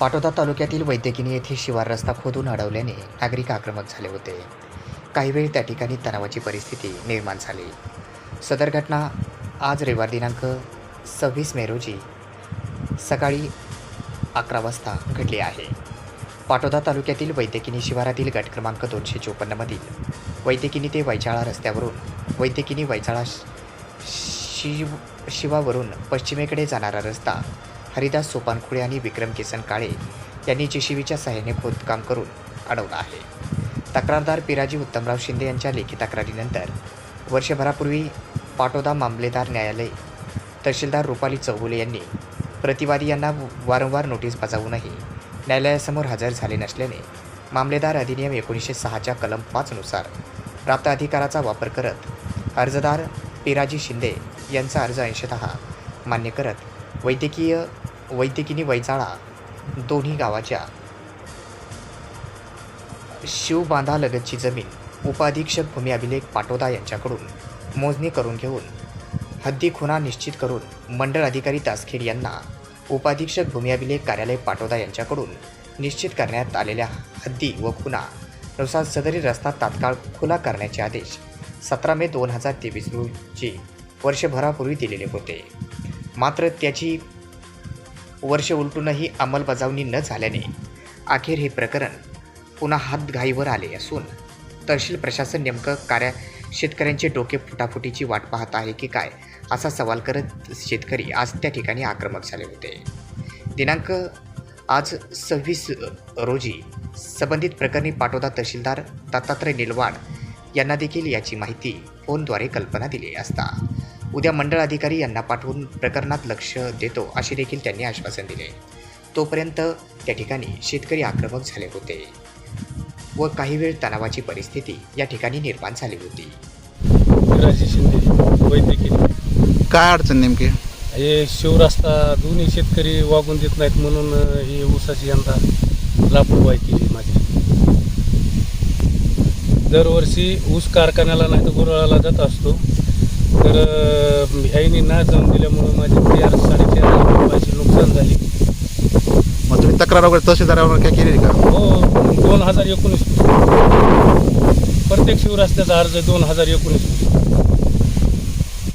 पाटोदा तालुक्यातील वैद्यकिनी येथे शिवार रस्ता खोदून अडवल्याने नागरिक आक्रमक झाले होते. काही वेळ त्या ठिकाणी तणावाची परिस्थिती निर्माण झाली. सदर घटना आज रविवार दिनांक सव्वीस मे रोजी सकाळी अकरा वाजता घडली आहे. पाटोदा तालुक्यातील वैद्यकिनी शिवारातील गट क्रमांक दोनशे चोपन्नमधील वैद्यकिनी ते वैचाळा रस्त्यावरून वैद्यकिनी वैचाळा शिव शिवावरून पश्चिमेकडे जाणारा रस्ता हरिदास सोपानखुळे आणि विक्रम किसन काळे यांनी जेशीबीच्या सहाय्याने खोदकाम करून अडवलं आहे. तक्रारदार पिराजी उत्तमराव शिंदे यांच्या लेखी तक्रारीनंतर वर्षभरापूर्वी पाटोदा मामलेदार न्यायालय तहसीलदार रुपाली चौगुले यांनी प्रतिवादी यांना वारंवार नोटीस बजावूनही न्यायालयासमोर हजर झाले नसल्याने मामलेदार अधिनियम एकोणीसशे सहाच्या कलम पाचनुसार प्राप्त अधिकाराचा वापर करत अर्जदार पिराजी शिंदे यांचा अर्ज अंशतः मान्य करत वैद्यकीय वैद्यकिनी वैजाळा दोन्ही गावाच्या शिवबांधालगतची जमीन उपाधीक्षक भूमी अभिलेख पाटोदा यांच्याकडून मोजणी करून घेऊन हद्दी खुणा निश्चित करून मंडळ अधिकारी तासखेड यांना उपाधीक्षक भूमी अभिलेख कार्यालय पाटोदा यांच्याकडून निश्चित करण्यात आलेल्या हद्दी व खुना नुसार सदरी रस्ता तात्काळ खुला करण्याचे आदेश सतरा मे दोन हजार तेवीस रोजी वर्षभरापूर्वी दिलेले होते. मात्र त्याची वर्ष उलटूनही अंमलबजावणी न झाल्याने अखेर हे प्रकरण पुन्हा हातघाईवर आले असून तहसील प्रशासन नेमकं कार्या शेतकऱ्यांचे डोके फुटाफुटीची वाट पाहत आहे की काय असा सवाल करत शेतकरी आज त्या ठिकाणी आक्रमक झाले होते. दिनांक आज सव्वीस रोजी संबंधित प्रकरणी पाटोदा तहसीलदार दत्तात्रय निलवाड यांना देखील याची माहिती फोनद्वारे कल्पना दिली असता. उद्या मंडळ अधिकारी यांना पाठवून प्रकरणात लक्ष देतो असे देखील त्यांनी आश्वासन दिले. तोपर्यंत त्या ठिकाणी शेतकरी आक्रमक झाले होते व काही वेळ तणावाची परिस्थिती या ठिकाणी निर्माण झाली होती. वैद्यकीय काय अडचण नेमकी? हे शिवरस्ता दोन्ही शेतकरी वागून देत नाहीत म्हणून ही ऊसाची यंदा लापरवाही केली माझी. दरवर्षी ऊस कारखान्याला नाही तर गुरळाला जात असतो. तर अं, ह्याईनी ना जाऊन दिल्यामुळं माझी चार साडेचार लाख रुपयाची नुकसान झाली. मग तुम्ही तक्रार वगैरे तहसीलदारावर काय केली का? हो दोन हजार एकोणीस. प्रत्येक शिवरस्त्याचा अर्ज दोन हजार एकोणीस.